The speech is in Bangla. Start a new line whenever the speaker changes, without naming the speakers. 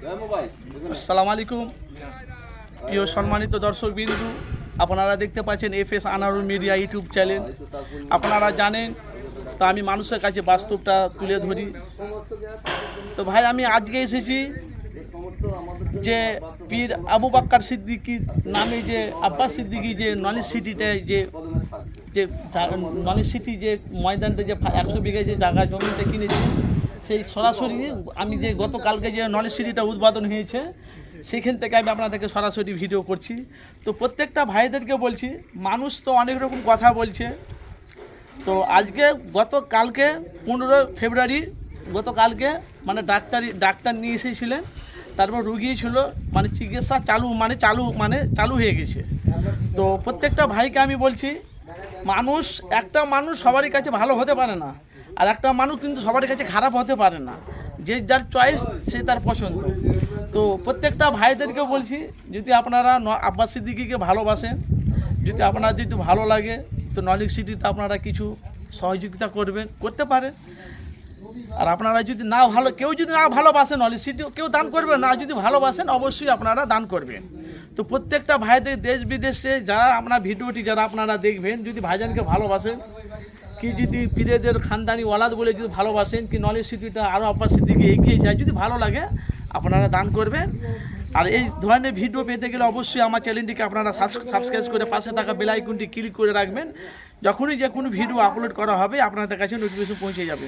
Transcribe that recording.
আসসালামু আলাইকুম প্রিয় সম্মানিত দর্শক বিন্দু, আপনারা দেখতে পাচ্ছেন F S Anarul media YouTube channel. আপনারা জানেন, তা আমি মানুষের কাছে বাস্তবটা তুলে ধরি। তো ভাই, আমি আজকে এসেছি যে পীর আবু বাক্কার সিদ্দিকির নামে যে আব্বাস সিদ্দিকি যে নলেজ সিটিটায় যে যে নলেজ সিটি যে ময়দানটা যে একশো বিঘা যে জায়গা জমিটা কিনেছে সেই সরাসরি আমি যে গতকালকে যে নলেজ সিটিটা উদ্বোধন হয়েছে, সেখান থেকে আমি আপনাদেরকে সরাসরি ভিডিও করছি। তো প্রত্যেকটা ভাইদেরকে বলছি, মানুষ তো অনেক রকম কথা বলছে। তো আজকে গতকালকে পনেরো ফেব্রুয়ারি, গতকালকে মানে ডাক্তারি, ডাক্তার নিয়ে এসেছিলেন, তারপর রুগী ছিল মানে চিকিৎসা চালু মানে চালু মানে চালু হয়ে গেছে। তো প্রত্যেকটা ভাইকে আমি বলছি মানুষ, একটা মানুষ সবারই কাছে ভালো হতে পারে না, আর একটা মানুষ কিন্তু সবার কাছে খারাপ হতে পারে না। যে যার চয়েস সে তার পছন্দ। তো প্রত্যেকটা ভাইদেরকে বলছি, যদি আপনারা আব্বাস সিদ্দিকিকে ভালোবাসেন, যদি আপনার যদি ভালো লাগে, তো নলিক সিটিতে আপনারা কিছু সহযোগিতা করবেন, করতে পারেন। আর আপনারা যদি না ভালো, কেউ যদি না ভালোবাসেন নলেজ সিটি কেউ দান করবেন না। যদি ভালোবাসেন, অবশ্যই আপনারা দান করবেন। তো প্রত্যেকটা ভাইদের দেশ বিদেশে যারা আপনার ভিডিওটি, যারা আপনারা দেখবেন, যদি ভাইজানকে ভালোবাসেন, কি যদি পীরেদের খানদানি ওয়ালাদ বলে যদি ভালোবাসেন, কি নলেজ সিটিটা আরও আপনার দিকে এগিয়ে যায়, যদি ভালো লাগে, আপনারা দান করবেন। আর এই ধরনের ভিডিও পেতে গেলে অবশ্যই আমার চ্যানেলটিকে আপনারা সাবস্ক্রাইব করে পাশে থাকা বেল আইকনটি ক্লিক করে রাখবেন। যখনই যে কোনো ভিডিও আপলোড করা হবে, আপনাদের কাছে নোটিফিকেশন পৌঁছে যাবে।